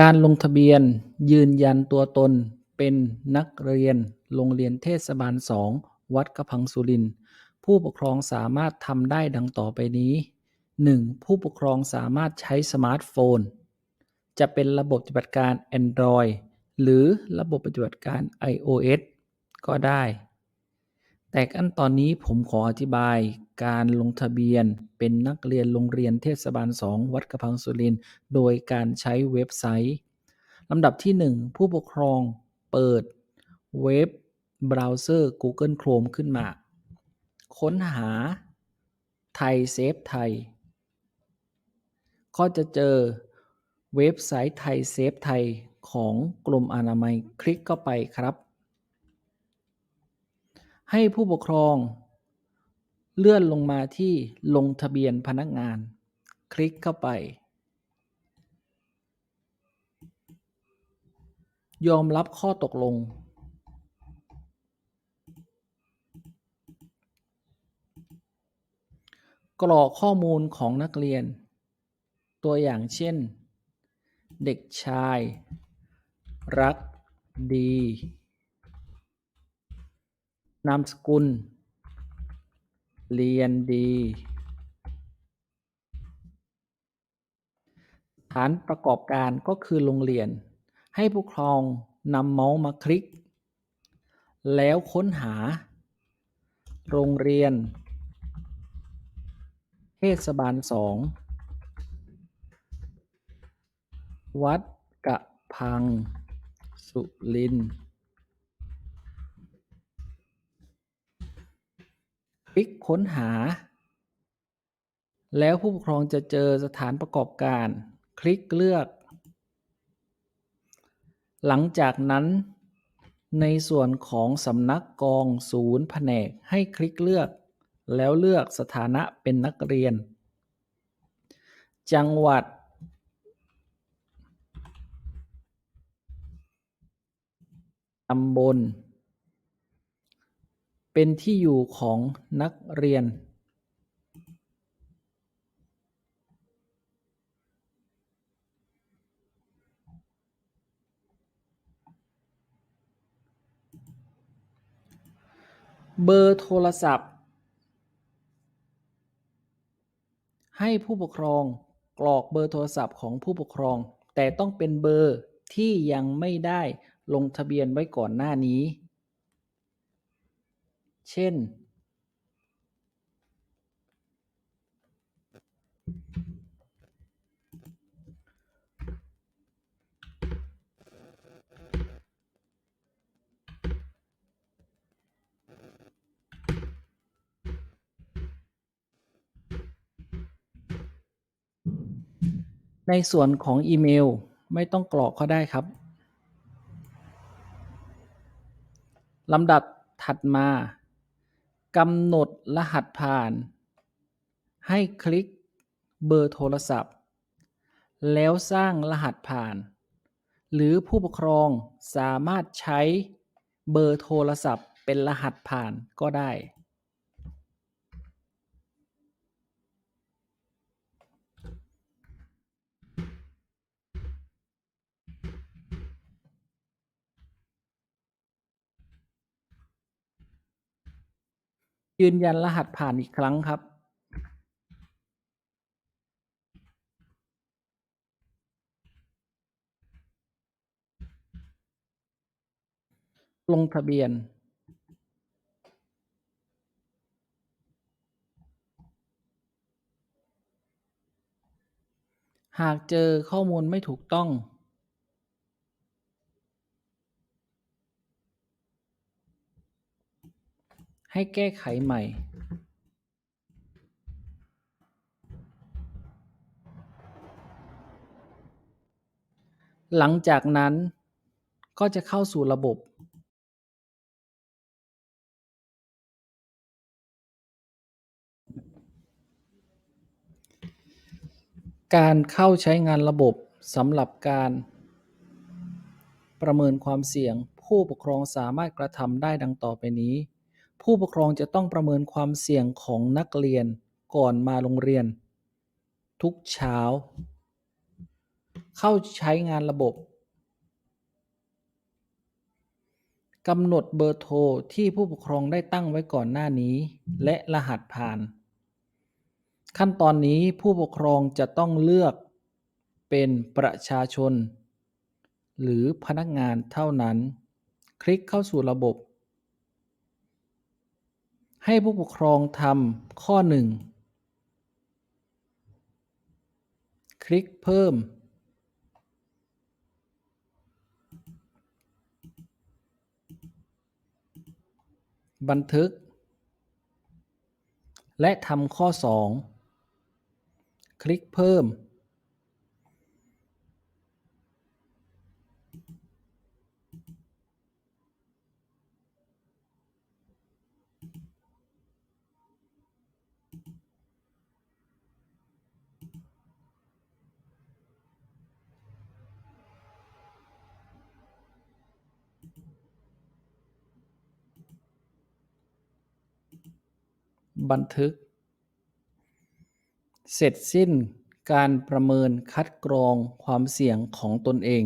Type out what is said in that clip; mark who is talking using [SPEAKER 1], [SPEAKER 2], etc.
[SPEAKER 1] การลงทะเบียนยืนยันตัวตนเป็นนักเรียนโรงเรียนเทศบาลสองวัดกระพังสุริน ผู้ปกครองสามารถทำได้ดังต่อไปนี้หนึ่งผู้ปกครองสามารถใช้สมาร์ทโฟน จะเป็นระบบปฏิบัติการ Android หรือระบบปฏิบัติการ iOS ก็ได้ แต่ขั้นตอนนี้ผมขออธิบายการลงทะเบียนเป็นนักเรียนโรงเรียนเทศบาลสองวัดกระพังสุรินโดยการใช้เว็บไซต์ลำดับที่ 1 ผู้ปกครองเปิดเว็บเบราว์เซอร์ Google Chrome ขึ้นมา ค้นหาไทยเซฟไทย ก็จะเจอเว็บไซต์ไทยเซฟไทยของกรมอนามัยคลิกเข้าไปครับ ให้ผู้ปกครอง เลื่อนลงมาที่ลงทะเบียนพนักงาน คลิกเข้าไป ยอมรับข้อตกลง กรอกข้อมูลของนักเรียน ตัวอย่างเช่น เด็กชาย รักดี นามสกุล เรียนดี ฐานประกอบการก็คือโรงเรียน ให้ผู้ครองนำเมาส์มาคลิก แล้วค้นหา โรงเรียน เทศบาลสอง วัดกะพัง สุรินทร์ คลิกค้นหา แล้วผู้ปกครองจะเจอสถานประกอบการ คลิกเลือก หลังจากนั้น ในส่วนของสำนักกองศูนย์แผนกให้คลิกเลือก แล้วเลือกสถานะเป็นนักเรียน จังหวัดตำบล เป็นที่อยู่ของนักเรียนเบอร์โทรศัพท์ ให้ผู้ปกครองกรอกเบอร์โทรศัพท์ของผู้ปกครอง แต่ต้องเป็นเบอร์ที่ยังไม่ได้ลงทะเบียนไว้ก่อนหน้านี้ เช่น ในส่วนของอีเมลไม่ต้องกรอกก็ได้ครับลำดับถัดมา กำหนดรหัสผ่าน ให้คลิกเบอร์โทรศัพท์ แล้วสร้างรหัสผ่าน หรือผู้ปกครองสามารถใช้เบอร์โทรศัพท์เป็นรหัสผ่านก็ได้ ยืนยันรหัสผ่านอีกครั้งครับ ลงทะเบียน หากเจอข้อมูลไม่ถูกต้อง ให้แก้ไขใหม่หลังจากนั้นก็จะเข้าสู่ระบบ การเข้าใช้งานระบบสำหรับการ ประเมินความเสี่ยงผู้ปกครองสามารถกระทำได้ดังต่อไปนี้ ผู้ปกครองจะต้องประเมินความเสี่ยงของนักเรียนก่อนมาโรงเรียน ทุกเช้า เข้าใช้งานระบบกำหนดเบอร์โทรที่ผู้ปกครองได้ตั้งไว้ก่อนหน้านี้ และรหัสผ่าน ขั้นตอนนี้ผู้ปกครองจะต้องเลือกเป็นประชาชน หรือพนักงานเท่านั้น คลิกเข้าสู่ระบบ ให้ผู้ปกครองทำข้อ 1 คลิกเพิ่ม บันทึก และทำข้อ 2 คลิกเพิ่ม บันทึก เสร็จสิ้นการประเมินคัดกรองความเสี่ยงของตนเอง